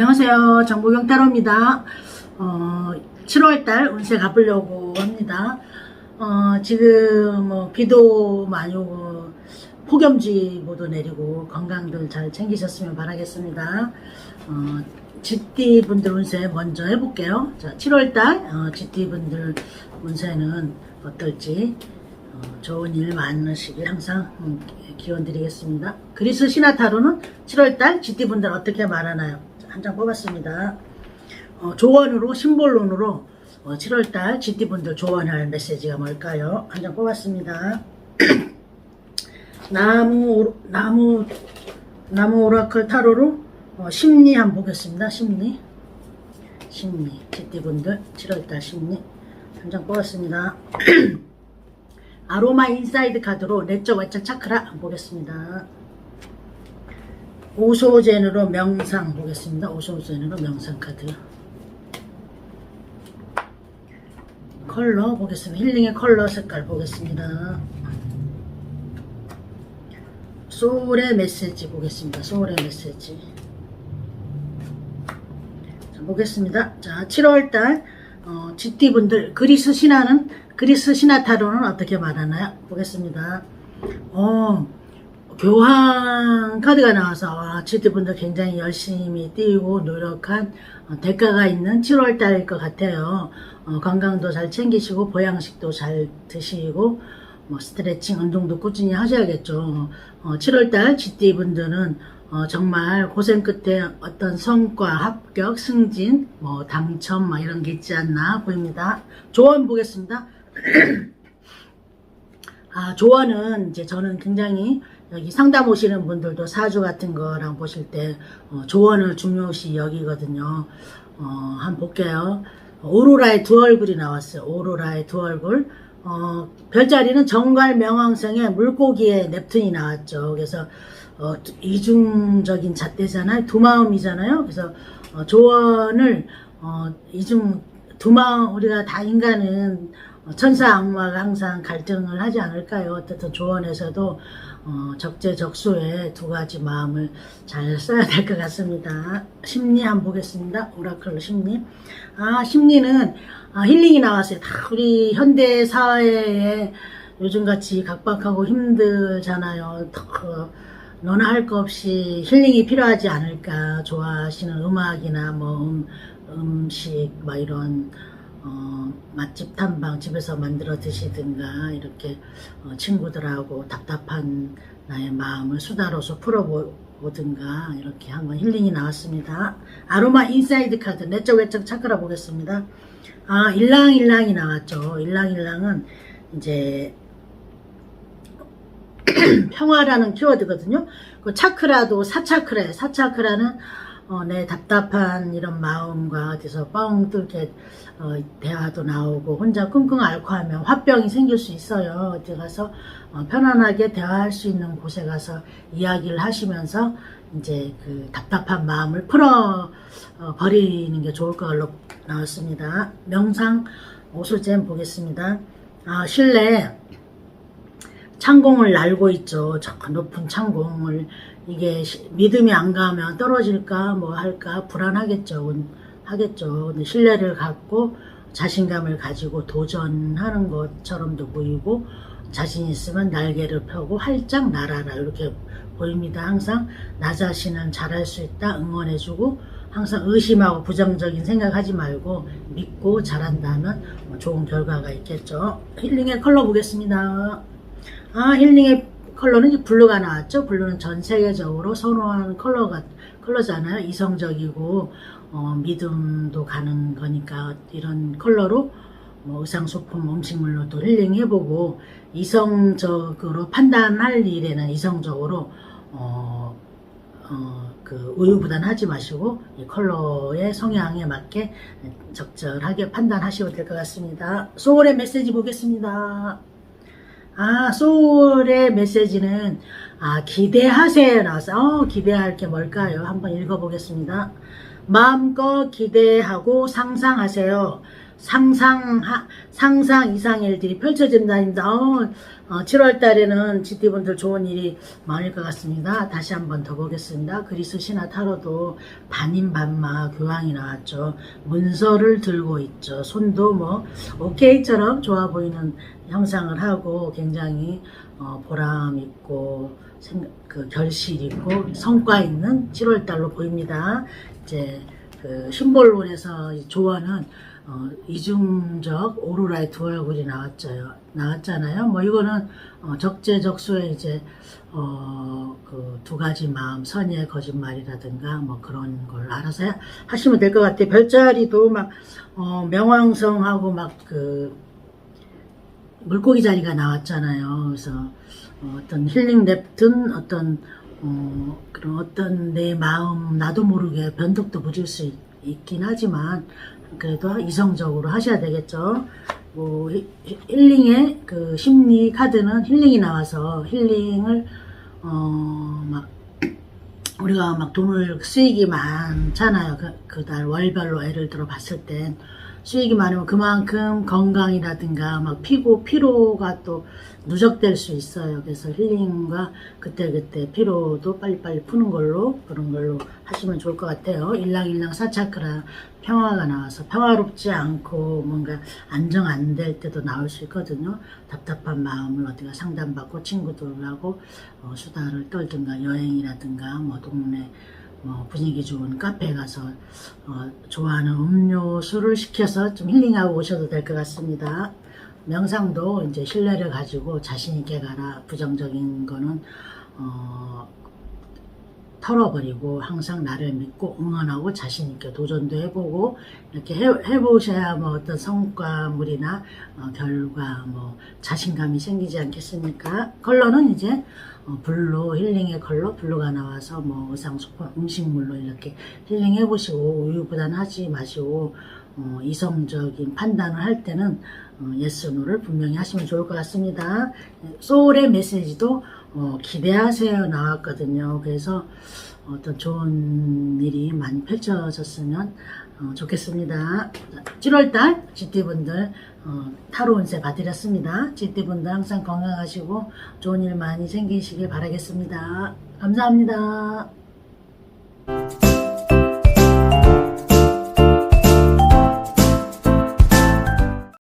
안녕하세요. 정보경 타로입니다. 어, 7월달 운세 가보려고 합니다. 어, 지금 뭐 비도 많이 오고 폭염주의보도 내리고 건강들 잘 챙기셨으면 바라겠습니다. 어, GT 분들 운세 먼저 해볼게요. 자, 7월달 어, GT 분들 운세는 어떨지 어, 좋은 일 많으시길 항상 음, 기원 드리겠습니다. 그리스 신화타로는 7월달 GT분들 어떻게 말하나요? 한 장 뽑았습니다. 어, 조언으로, 심볼론으로 어, 7월달 GT분들 조언할 메시지가 뭘까요? 한 장 뽑았습니다. 나무, 오- 나무, 나무 오라클 타로로 어, 심리 한번 보겠습니다. 심리. 심리. GT분들 7월달 심리. 한 장 뽑았습니다. 아로마 인사이드 카드로 내적 외적 차크라 한번 보겠습니다. 오소젠으로 명상 보겠습니다. 오소젠으로 명상 카드. 컬러 보겠습니다. 힐링의 컬러 색깔 보겠습니다. 소울의 메시지 보겠습니다. 소울의 메시지. 자, 보겠습니다. 자, 7월달 어, GT분들 그리스 신화는 그리스 신화 타로는 어떻게 말하나요? 보겠습니다. 어, 교황 카드가 나와서 와, GT분들 굉장히 열심히 뛰고 노력한 어, 대가가 있는 7월달일 것 같아요. 어, 건강도 잘 챙기시고 보양식도 잘 드시고 뭐 스트레칭 운동도 꾸준히 하셔야겠죠. 어, 7월달 GT분들은 어, 정말 고생 끝에 어떤 성과, 합격, 승진, 뭐 당첨, 뭐 이런 게 있지 않나 보입니다. 조언 보겠습니다. 아, 조언은 이제 저는 굉장히 여기 상담 오시는 분들도 사주 같은 거랑 보실 때 어, 조언을 중요시 여기거든요. 어, 한번 볼게요. 오로라의 두 얼굴이 나왔어요. 오로라의 두 얼굴. 어, 별자리는 정갈 명왕성의 물고기의 넵툰이 나왔죠. 그래서 어, 이중적인 잣대잖아요. 두 마음이잖아요. 그래서 어, 조언을 어, 이중 두 마음 우리가 다 인간은 어, 천사 악마가 항상 갈등을 하지 않을까요? 어떻든 조언에서도 어, 적재적소에 두 가지 마음을 잘 써야 될 것 같습니다. 심리 한번 보겠습니다. 오라클로 심리. 아 심리는 아, 힐링이 나왔어요. 다 우리 현대 사회에 요즘같이 각박하고 힘들잖아요. 더, 너나 할거 없이 힐링이 필요하지 않을까 좋아하시는 음악이나 뭐 음, 음식 막 이런 어, 맛집 탐방 집에서 만들어 드시든가 이렇게 어, 친구들하고 답답한 나의 마음을 수다로서 풀어보든가 이렇게 한번 힐링이 나왔습니다. 아로마 인사이드 카드 내적 외적 차크라 보겠습니다. 아 일랑일랑이 나왔죠. 일랑일랑은 이제 평화라는 키워드거든요. 그 차크라도 사차크라예요. 사차크라는 어, 내 답답한 이런 마음과 어디서 뻥 뚫게 어, 대화도 나오고 혼자 끙끙 앓고 하면 화병이 생길 수 있어요. 어디 가서 어, 편안하게 대화할 수 있는 곳에 가서 이야기를 하시면서 이제 그 답답한 마음을 풀어 어, 버리는 게 좋을 걸로 나왔습니다. 명상 오소잼 보겠습니다. 아, 실내 창공을 날고 있죠. 저 높은 창공을 이게 시- 믿음이 안 가면 떨어질까 뭐 할까 불안하겠죠. 운- 하겠죠. 근데 신뢰를 갖고 자신감을 가지고 도전하는 것처럼도 보이고 자신 있으면 날개를 펴고 활짝 날아라 이렇게 보입니다. 항상 나 자신은 잘할 수 있다 응원해주고 항상 의심하고 부정적인 생각하지 말고 믿고 잘한다면 뭐 좋은 결과가 있겠죠. 힐링의 컬러 보겠습니다. 아, 힐링의 컬러는 이제 블루가 나왔죠. 블루는 전 세계적으로 선호하는 컬러가, 컬러잖아요. 이성적이고, 어, 믿음도 가는 거니까 이런 컬러로 뭐 의상 소품, 음식물로 또 힐링해보고, 이성적으로 판단할 일에는 이성적으로, 어, 어, 그 우유부단하지 마시고 이 컬러의 성향에 맞게 적절하게 판단하시면 될 것 같습니다. 소울의 메시지 보겠습니다. 아, 소울의 메시지는 아, 기대하세요 나왔어. 어, 기대할 게 뭘까요? 한번 읽어보겠습니다. 마음껏 기대하고 상상하세요. 상상 하, 상상 이상의 일들이 펼쳐진다입니다. 어, 7월 달에는 GT분들 좋은 일이 많을 것 같습니다. 다시 한번 더 보겠습니다. 그리스 신화 타로도 반인반마 교황이 나왔죠. 문서를 들고 있죠. 손도 뭐 오케이처럼 좋아 보이는 형상을 하고 굉장히 어, 보람 있고 생- 그 결실 있고 성과 있는 7월 달로 보입니다. 이제 그 심볼론에서 이 조언은 어, 이중적 오로라의 두 얼굴이 나왔죠. 나왔잖아요. 뭐 이거는 어, 적재적소에 이제 어, 그 두 가지 마음, 선의의 거짓말이라든가 뭐 그런 걸 알아서 하- 하시면 될 것 같아요. 별자리도 막 어, 명왕성하고 막 그 물고기 자리가 나왔잖아요. 그래서 어, 어떤 힐링 랩든 어떤 어, 그런 어떤 내 마음 나도 모르게 변덕도 부질 수 있, 있긴 하지만 그래도 이성적으로 하셔야 되겠죠. 뭐 힐링의 그 심리 카드는 힐링이 나와서 힐링을 어 막 우리가 막 돈을 수익이 많잖아요. 그, 그달 월별로 예를 들어 봤을 땐 수익이 많으면 그만큼 건강이라든가 막 피고 피로가 또 누적될 수 있어요. 그래서 힐링과 그때그때 피로도 빨리빨리 푸는 걸로 그런 걸로 하시면 좋을 것 같아요. 일랑일랑 사차크라 평화가 나와서 평화롭지 않고 뭔가 안정 안 될 때도 나올 수 있거든요. 답답한 마음을 어디가 상담받고 친구들하고 어, 수다를 떨든가 여행이라든가 뭐 동네 뭐 분위기 좋은 카페 가서 어, 좋아하는 음료수를 시켜서 좀 힐링하고 오셔도 될 것 같습니다. 명상도 이제 신뢰를 가지고 자신 있게 가라. 부정적인 거는 어, 털어버리고 항상 나를 믿고 응원하고 자신 있게 도전도 해보고 이렇게 해, 해보셔야 뭐 어떤 성과물이나 어, 결과 뭐 자신감이 생기지 않겠습니까? 컬러는 이제 어, 블루 힐링의 컬러 블루가 나와서 뭐 의상 소품 음식물로 이렇게 힐링 해보시고 우유부단 하지 마시고 어, 이성적인 판단을 할 때는 어, 예스 노를 분명히 하시면 좋을 것 같습니다. 소울의 메시지도 어, 기대하세요 나왔거든요. 그래서 어떤 좋은 일이 많이 펼쳐졌으면 어, 좋겠습니다. 7월달 GT분들 어, 타로 운세 봐드렸습니다. GT분들 항상 건강하시고 좋은 일 많이 생기시길 바라겠습니다. 감사합니다.